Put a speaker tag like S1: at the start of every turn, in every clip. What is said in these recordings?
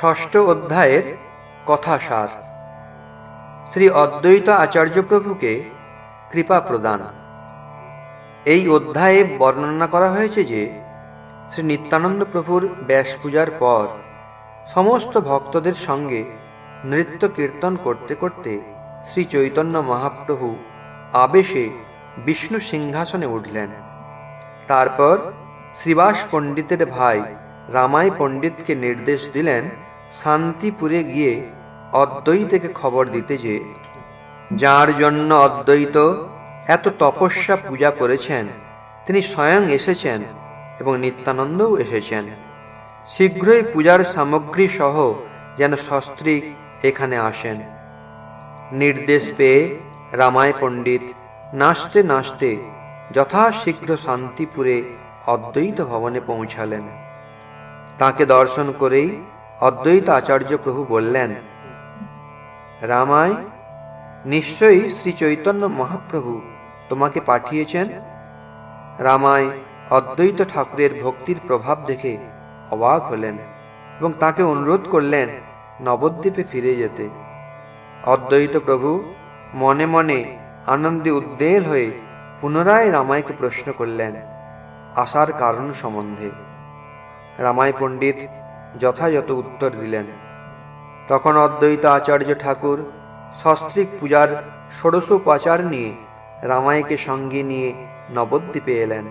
S1: ষষ্ঠ অধ্যায়ের কথাসার শ্রী অদ্বৈত আচার্য প্রভুকে কৃপা প্রদান। এই অধ্যায়ে বর্ণনা করা হয়েছে যে, শ্রী নিত্যানন্দ প্রভুর ব্যাস পূজার পর সমস্ত ভক্তদের সঙ্গে নৃত্য কীর্তন করতে করতে শ্রী চৈতন্য মহাপ্রভু আবেশে বিষ্ণু সিংহাসনে উঠলেন। তারপর শ্রীবাস পণ্ডিতের ভাই রামাই পণ্ডিতকে নির্দেশ দিলেন শান্তিপুরে গিয়ে অদ্বৈতকে খবর দিতে যে, যার জন্য অদ্বৈত এত তপস্যা পূজা করেছেন, তিনি স্বয়ং এসেছেন এবং নিত্যানন্দও এসেছেন। শীঘ্রই পূজার সামগ্রী সহ যেন সস্ত্রীক এখানে আসেন। নির্দেশ পেয়ে রামায় পণ্ডিত নাচতে নাচতে যথাশীঘ্র শান্তিপুরে অদ্বৈত ভবনে পৌঁছালেন। তাকে দর্শন করেই অদ্বৈত আচার্য প্রভু বললেন রামায় নিশ্চয়ই শ্রী চৈতন্য মহাপ্রভু তোমাকে পাঠিয়েছেন? রামায় অদ্বৈত ঠাকুরের ভক্তির প্রভাব দেখে অবাক হলেন এবং তাকে অনুরোধ করলেন নবদ্বীপে ফিরে যেতে। অদ্বৈত প্রভু মনে মনে আনন্দে উদ্বেল হয়ে পুনরায় রামায়কে প্রশ্ন করলেন, আসার কারণ সম্বন্ধে? রামায় পণ্ডিত যথাযথ উত্তর দিলেন। তখন অদ্বৈত আচার্য ঠাকুর সস্ত্রিক পূজার ষোড়শোপাচার নিয়ে রামায়কে সঙ্গে নিয়ে নবদ্বীপে এলেন।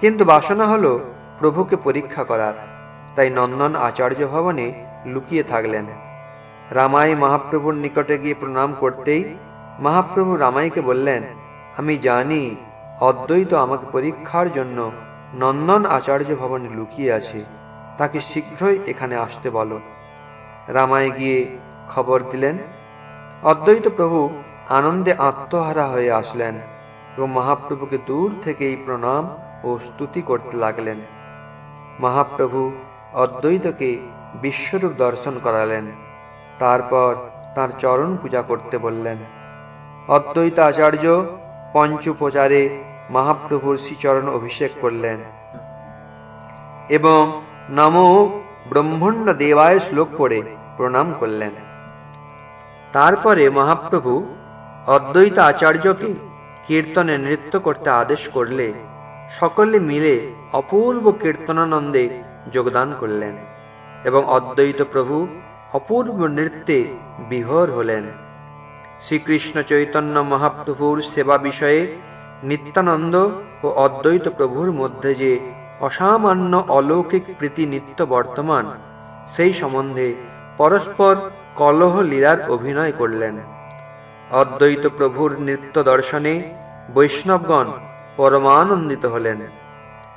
S1: কিন্তু বাসনা হলো প্রভুকে পরীক্ষা করার, তাই নন্দন আচার্য ভবনে লুকিয়ে থাকলেন। রামাই মহাপ্রভুর নিকটে গিয়ে প্রণাম করতেই মহাপ্রভু রামাইকে বললেন, আমি জানি অদ্বৈত আমাকে পরীক্ষার জন্য নন্দন আচার্য ভবনে লুকিয়ে আছে। তাকে শীঘ্রই এখানে আসতে বলো। রামায় গিয়ে খবর দিলেন। অদ্বৈত প্রভু আনন্দে আত্মহারা হয়ে আসলেন এবং মহাপ্রভুকে দূর থেকেই প্রণাম ও স্তুতি করতে লাগলেন। মহাপ্রভু অদ্বৈতকে বিশ্বরূপ দর্শন করালেন। তারপর তার চরণ পূজা করতে বললেন। অদ্বৈত আচার্য পঞ্চুপচারে মহাপ্রভুর শ্রীচরণ অভিষেক করলেন। এবং নমো ব্রহ্মণ্ড দেবায় শ্লোক পড়ে প্রণাম করলেন। তারপরে মহাপ্রভু অদ্বৈত আচার্যকে কীর্তনে নৃত্য করতে আদেশ করলে সকলে মিলে অপূর্ব কীর্তনানন্দে যোগদান করলেন এবং অদ্বৈত প্রভু অপূর্ব নৃত্যে বিভোর হলেন। শ্রীকৃষ্ণ চৈতন্য মহাপ্রভুর সেবা বিষয়ে নিত্যানন্দ ও অদ্বৈত প্রভুর মধ্যে যে অসামান্য অলৌকিক প্রীতি নিত্য বর্তমান, সেই সম্বন্ধে পরস্পর কলহ লীলার অভিনয় করলেন। অদ্বৈত প্রভুর নৃত্য দর্শনে বৈষ্ণবগণ পরমানন্দিত হলেন।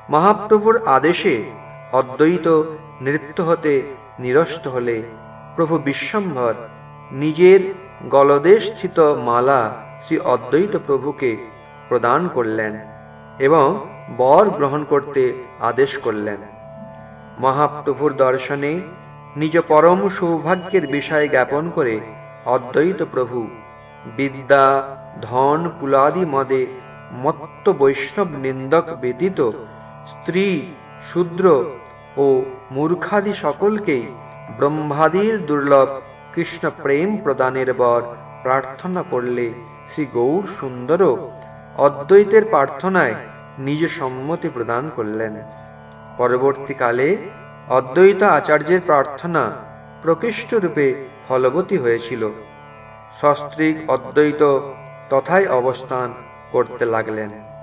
S1: মহাপ্রভুর আদেশে অদ্বৈত নৃত্য হতে নিরস্ত হলে প্রভু বিশ্বম্ভর নিজের গলদেশস্থিত মালা শ্রী অদ্বৈত প্রভুকে প্রদান করলেন এবং বর গ্রহণ করতে আদেশ করলেন। মহাপ্রভুর দর্শনে নিজ পরম সৌভাগ্যের বিষয় জ্ঞাপন করে অদ্বৈত প্রভু বিদ্যা, ধন, কুলাদি মদে মত্ত বৈষ্ণব নিন্দক ব্যতীত স্ত্রী, শূদ্র ও মূর্খাদি সকলকেই ব্রহ্মাদির দুর্লভ কৃষ্ণ প্রেম প্রদানের বর প্রার্থনা করলে শ্রী গৌর সুন্দরও অদ্বৈতের প্রার্থনায় নিজ সম্মতি প্রদান করলেন। পরবর্তীকালে অদ্বৈত আচার্যের প্রার্থনা প্রকৃষ্ট রূপে ফলবতী হয়েছিল। সস্ত্রিক অদ্বৈত তথায় অবস্থান করতে লাগলেন।